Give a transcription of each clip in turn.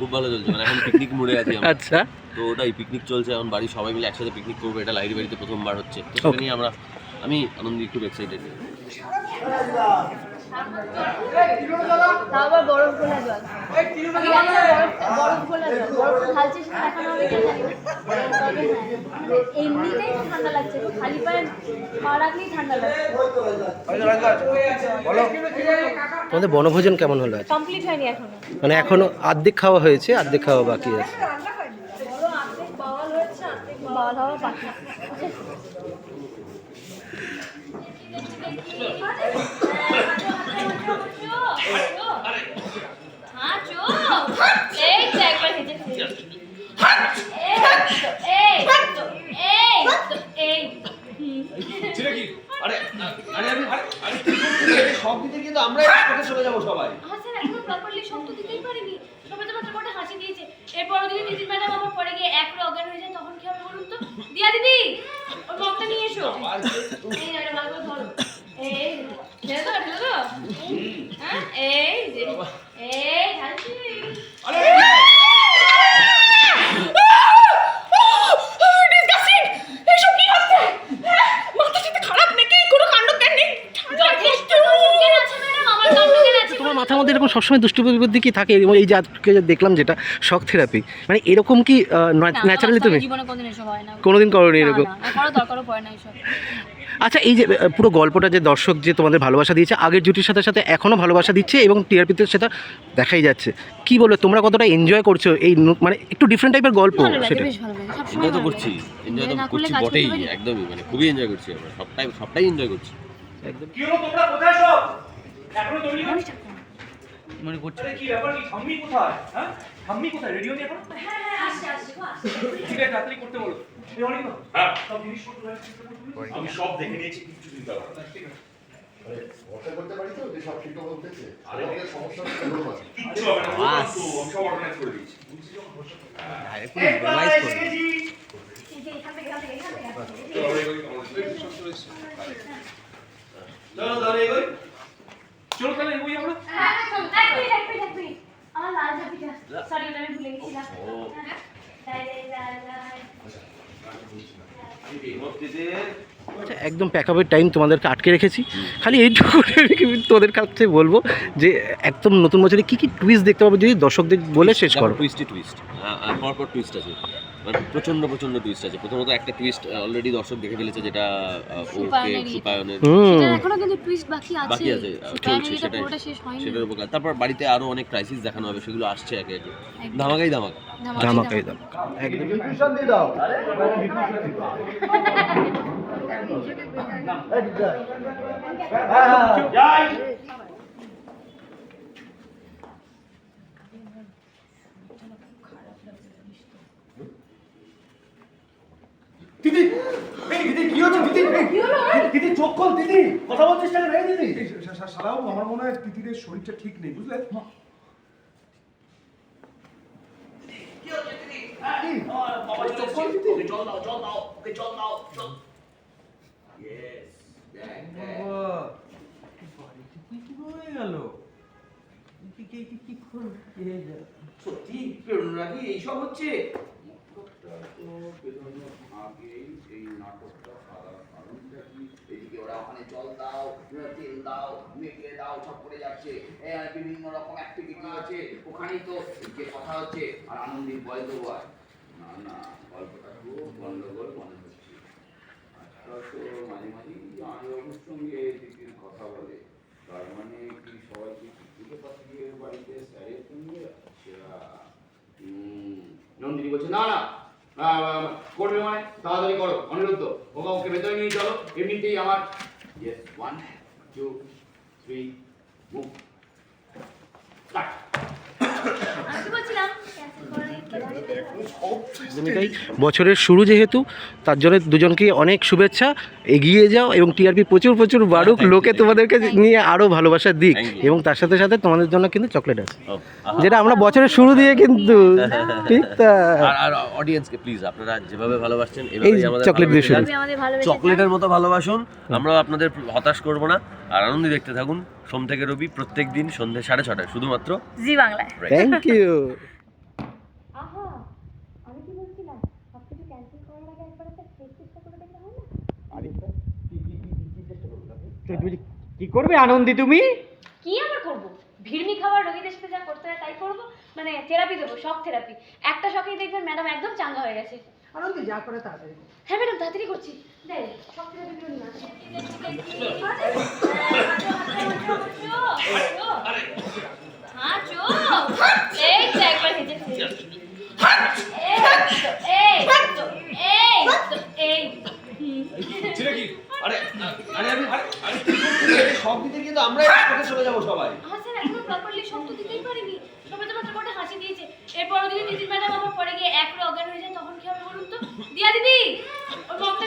খুব ভালো চলছে। মানে এখন পিকনিক মুড়ে আছি আচ্ছা। তো ওটাই পিকনিক চলছে। এখন বাড়ির সবাই মিলে একসাথে পিকনিক করব এটা লাইরি বাড়িতে প্রথমবার হচ্ছে। তো সেটা নিয়ে আমরা আমি আনন্দ খুব এক্সাইটেড তাও আবার বরফ গোলা জল। আমি জানি না বরফ বরফ গোলা জল। বরফ ঢালছে সেটা দেখানো হবে কি? জানি না। তবে হ্যাঁ, এমনিতেই ঠান্ডা লাগছে খালি পায়ে পা রাখলেই ঠান্ডা লাগছে। তোমাদের বনভোজন কেমন হলো আজ? কমপ্লিট হয়নি এখনও। মানে এখনও অর্ধেক খাওয়া হয়েছে অর্ধেক খাওয়া বাকি আছে? পাখি হ্যাঁ চো এই তো একবার হেঁটে ফেলেছি। এই তো, এই তো, এই তো, এই তো। হুম। সব দিতে কিন্তু আমরা একসাথে চলে যাব সবাই হ্যাঁ স্যার প্রপারলি শব্দ দিতেই পারিনি। সবাই তো মাত্র কটা হাসি দিয়েছে। এরপর দিদি দিদি ম্যাডাম আমার পরে গিয়ে এক অজ্ঞান হয়ে যায় তখন কি হবে বলুন তো? দিয়া দিদি ওর মগটা নিয়ে এসো। এই এটা ভালো করে ধরো এই ঢেলে দাও ঢেলে দাও হ্যাঁ এই যে এই ঢালছি যথেষ্ট কাণ্ডজ্ঞান আছে ম্যাডাম আমার কাণ্ডজ্ঞান আছে তোমার মাথার মধ্যে এরকম সবসময় দুষ্টু বুদ্ধি কি থাকে? এবং এই যে আজকে দেখলাম যেটা শখ থেরাপি মানে এরকম কি ন্যাচারালি তুমি? কোনদিন করোনি না, এরকম? আচ্ছা এই যে পুরো গল্পটা যে দর্শক যে তোমাদের ভালোবাসা দিয়েছে আগের জুটির সাথে সাথে এখনও ভালোবাসা দিচ্ছে এবং টিআরপিতে সেটা দেখাই যাচ্ছে। কি বলব তোমরা কতটা এনজয় করছ এই মানে একটু ডিফারেন্ট টাইপের গল্প সেটা? এনজয় তো করছি এনজয় তো করছি বটেই? একদমই মানে খুবই এনজয় করছি আমরা সবটাই সবটাই এনজয় করছি। কি তোমরা কোথায় সব? মানে করছে। কি ব্যাপার? কি ঠাম্মি কোথায়? হ্যাঁ? ঠাম্মি কোথায়? রেডিও নিয়ে এখন? হ্যাঁ হ্যাঁ আসছে আসছে ঠিক আছে তাড়াতাড়ি করতে বলো। এই অনেক হ্যাঁ। সব জিনিসপত্র আছে, আমি সব দেখে নিয়েছি কিছু চিন্তা করো না ঠিক আছে। করতে পারি তো যে সব ঠিকঠাক বলতেছে আরে অনেক সমস্যা হচ্ছে না কিচ্ছু হবে না আমি সব অর্গানাইজ করে দিয়েছি। রিভাইজ করো। দেখেছি। এই যে এখান থেকে, এখান থেকে, এখান থেকে, এখান থেকে। চলো, এগোই, আমাদের সব চলে এসেছে। চলো তাহলে এগোই চলো তাহলে এগোই আমরা হ্যাঁ, হ্যাঁ, চলো, এক মিনিট, এক মিনিট, এক মিনিট। আমার লাল ঝাঁপিটা। Sorry, ওটা আমি ভুলে গেছিলাম। হ্যাঁ, লাই, লাই, লাই, লাই। আচ্ছা একদম প্যাকআপের টাইম তোমাদেরকে আটকে রেখেছি। খালি এইটুকু তোদের কাছে বলব যে একদম নতুন বছরে কি কি টুইস্ট দেখতে পাবো যদি দর্শকদের বলে শেষ করো। টুইস্টই টুইস্ট পর টুইস্ট আছে। মানে প্রচণ্ড প্রচণ্ড টুইস্ট আছে প্রথমত একটা টুইস্ট অলরেডি দর্শক দেখে ফেলেছে যেটা ওকে সুপায়নের ইয়ে। এখনও কিন্তু twist বাকি আছে। বাকি আছে চলছে হয়নি। সেটার উপর তারপর বাড়িতে আরও অনেক ক্রাইসিস দেখানো হবে সেগুলো আসছে একে একে একদম। ধামাকাই ধামাকা ধামাকা, ধামাকাই ধামাকা। দাম একদম যাই দিদি এই দিদি কি হচ্ছে দিদি? দিদি চোখ খোল দিদি। কথা বলছিস না রে দিদি? সারাও আমার মনে হয় তিতিরের শরীরটা ঠিক নেই বুঝলে? বাবা চোখ খোল দিদি। জল দাও জল দাও ওকে জল দাও জল। ইয়েস সত্যি প্রেরণা নাকি এইসব হচ্ছে এই নাটকটা সারা কারণটা কি এদিকে ওরা জল দাও তেল দাও দাও সব যাচ্ছে বিভিন্ন রকম আছে ওখানেই তো কথা হচ্ছে আর না না গল্পটা খুব গন্ডগোল মনে হচ্ছে তো মাঝে মাঝে আনবাবুর কথা বলে তার মানে কি সবাইকে পিকনিকে পাঠিয়ে বাড়িতে স্যারের সঙ্গে আচ্ছা নন্দিনী বলছে না না করবে মানে? তাড়াতাড়ি করো, অনিরুদ্ধ ওকে ওকে ভেতরে নিয়ে চলো। এমনিতেই আমার yes one two three move বছরের শুরু যেহেতু তার জন্য দুজনকে অনেক শুভেচ্ছা। এগিয়ে যাও এবং টিআরপি প্রচুর প্রচুর বাড়ুক। লোকে তোমাদেরকে নিয়ে আরও ভালোবাসা দিক এবং তার সাথে সাথে তোমাদের জন্য কিন্তু চকলেট আছে। যেটা আমরা বছরের শুরু দিয়ে কিন্তু ঠিক আর আর অডিয়েন্সকে প্লিজ আপনারা যেভাবে ভালোবাসছেন এই চকলেট দিয়ে শুরু। চকলেটের মতো ভালোবাসুন আমরাও আপনাদের হতাশ করব না। আর আনন্দ দেখতে থাকুন সোম থেকে রবি প্রত্যেক দিন সন্ধে সাড়ে ছটায় শুধুমাত্র জি বাংলায়। থ্যাংক ইউ কি করবে আনন্দি তুমি? কি আবার করব? ভিড়মি খাবার রোগীদের সাথে যা করতে হয় তাই করব? মানে থেরাপি দেবো শখ থেরাপি একটা শখেই দেখবেন ম্যাডাম একদম চাঙ্গা হয়ে গেছে। আনন্দ যা করে তাড়াতাড়ি। হ্যাঁ ম্যাডাম তাড়াতাড়ি করছি দেখ সব থেকে করে নিয়ে আসি চো এই একবার হেঁটে এই তো এই তো এই ছেলে কি আরে আরে আমি আরে আরে কি করছিস? সব দিতে গিয়ে তো আমরা একসাথে চলে যাব সবাই হ্যাঁ স্যার এখনও প্রপারলি শব্দ দিতেই পারিনি সবাই তো মাত্র কটা হাসি দিয়েছে এরপর যদি দিদি ম্যাডাম আমার পরে গিয়ে এক অজ্ঞান হয়ে যায় তখন কি হবে বলুন তো দিয়া দিদি ওর মগটা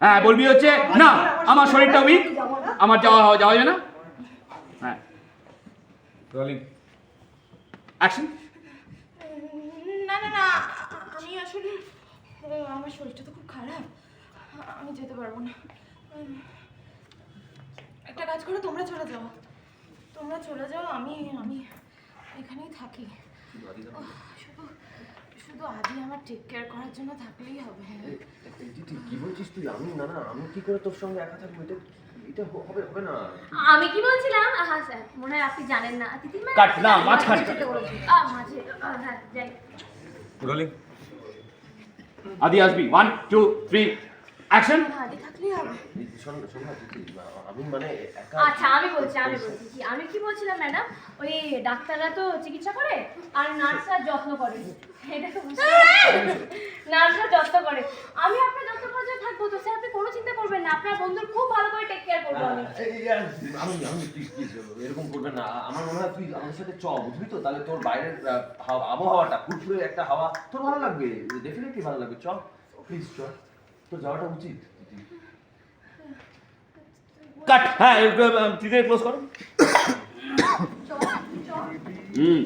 হ্যাঁ বলবি হচ্ছে না আমার শরীরটা উইক আমার যাওয়া যাওয়া যাবে না? হ্যাঁ। অ্যাকশন না না না আমি আসলে আমার শরীরটা তো খুব খারাপ আমি যেতে পারব না। একটা কাজ করো তোমরা চলে যাও। তোমরা চলে যাও আমি আমি এখানেই থাকি। শুধু শুধু আদি আমার টেক কেয়ার করার জন্য থাকলেই হবে কি বলছিস তুই? আমি না না আমি কি করে তোর সঙ্গে একা থাকব? এটা এটা হবে হবে না। আমি কি বলছিলাম? হ্যাঁ স্যার মনে হয় আপনি জানেন না। দিদি মানে কাট, না, মাছ কাট। মাঝে হ্যাঁ যাই। রোলিং। আদি আসবি। ওয়ান টু থ্রি অ্যাকশন মানে আচ্ছা আমি বলছি আমি বলছি কি আমি কি বলছিলাম ম্যাডাম? ওই ডাক্তাররা তো চিকিৎসা করে আর নার্সরা যত্ন করে। এটা তো নার্সরা যত্ন করে। আমি আপনার যত্ন করে থাকব তো স্যার আপনি কোনো চিন্তা করবেন না। আপনার বন্ধুর খুব ভালো করে টেক কেয়ার করব আমি। আমি আমি প্লিজ প্লিজ এরকম করবে না। আমার মনে হয় তুই আমাদের সাথে চ বুঝবি তো? তাহলে তোর বাইরের হাওয়া- আবহাওয়াটা ফুরফুরে একটা হাওয়া তোর ভালো লাগবে? ডেফিনেটলি ভালো লাগবে। চ প্লিজ চ। তোর যাওয়াটা উচিত। কাট হ্যাঁ ক্লোজ করো। হুম।